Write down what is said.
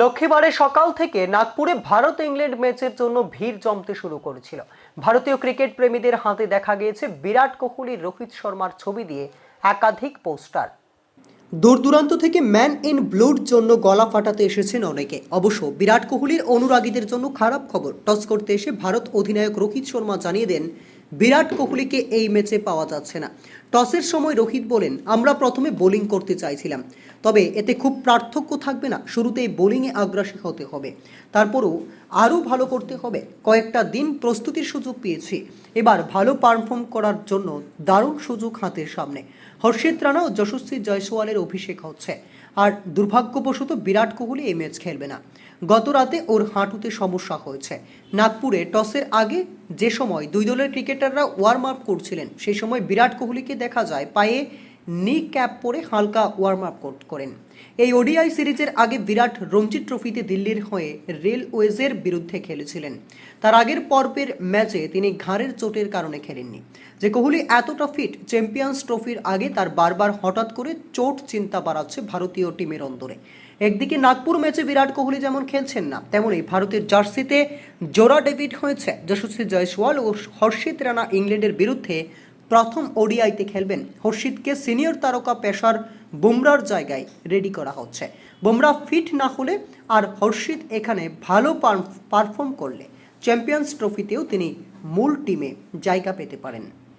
লক্ষ্মীবারে সকাল থেকে নাগপুরে ভারত ইংল্যান্ড ম্যাচের জন্য ভিড় জমতে শুরু করেছিল। ভারতীয় ক্রিকেট প্রেমীদের হাতে দেখা গিয়েছে বিরাট কোহলি, রোহিত শর্মার ছবি দিয়ে একাধিক পোস্টার। দূর দূরান্ত থেকে ম্যান ইন ব্লুর জন্য গলা ফাটাতে এসেছেন অনেকে। অবশ্য বিরাট কোহলির অনুরাগীদের জন্য খারাপ খবর। টস করতে এসে ভারত অধিনায়ক রোহিত শর্মা জানিয়ে দেন বিরাট কোহলিকে এই ম্যাচে পাওয়া যাচ্ছে না। টসের সময় রোহিত বলেন, আমরা প্রথমে বোলিং করতে চাইছিলাম, তবে এতে খুব পার্থক্য থাকবে না, শুরুতেই বোলিংয়ে আগ্রাসী হতে হবে। তারপরও আরও ভালো করতে হবে। কয়েকটা দিন প্রস্তুতির সুযোগ পেয়েছি। এবার ভালো পারফর্ম করার জন্য দারুণ সুযোগ হাতের সামনে। হর্ষিত রানা ও যশস্বী জয়সওয়ালের অভিষেক হচ্ছে। আর দুর্ভাগ্যবশত বিরাট কোহলি এই ম্যাচ খেলবে না। গত রাতে ওর হাঁটুতে সমস্যা হয়েছে। নাগপুরে টসের আগে যে সময় দুই দলের ক্রিকেটাররা ওয়ার্ম আপ করছিলেন সেই সময় বিরাট কোহলিকে দেখা যায় পায়ে নি ক্যাপ পরে হালকা ওয়ার্ম আপ করেন। এই ওডিআই সিরিজের আগে বিরাট রঞ্জি ট্রফিতে দিল্লির হয়ে রেলওয়েজের বিরুদ্ধে খেলেছিলেন। তার আগের পর্বের ম্যাচে তিনি ঘাড়ের চোটের কারণে খেলেননি। যে কোহলি এতটা ফিট চ্যাম্পিয়ন্স ট্রফির আগে তার বারবার হঠাৎ করে চোট চিন্তা বাড়াচ্ছে ভারতীয় টিমের অন্দরে। একদিকে নাগপুর ম্যাচে বিরাট কোহলি যেমন খেলছেন না, তেমনই ভারতের জার্সিতে জোড়া ডেভিড হয়েছে। যশস্বী জয়সওয়াল ও হর্ষিত রানা ইংল্যান্ডের বিরুদ্ধে প্রথম ওডিআইতে খেলবেন হর্ষিদকে সিনিয়র তারকা পেশার বুমরার জায়গায় রেডি করা হচ্ছে। বুমরা ফিট না হলে আর হর্ষিদ এখানে ভালো পারফর্ম করলে চ্যাম্পিয়ন্স ট্রফিতেও তিনি মূল টিমে জায়গা পেতে পারেন।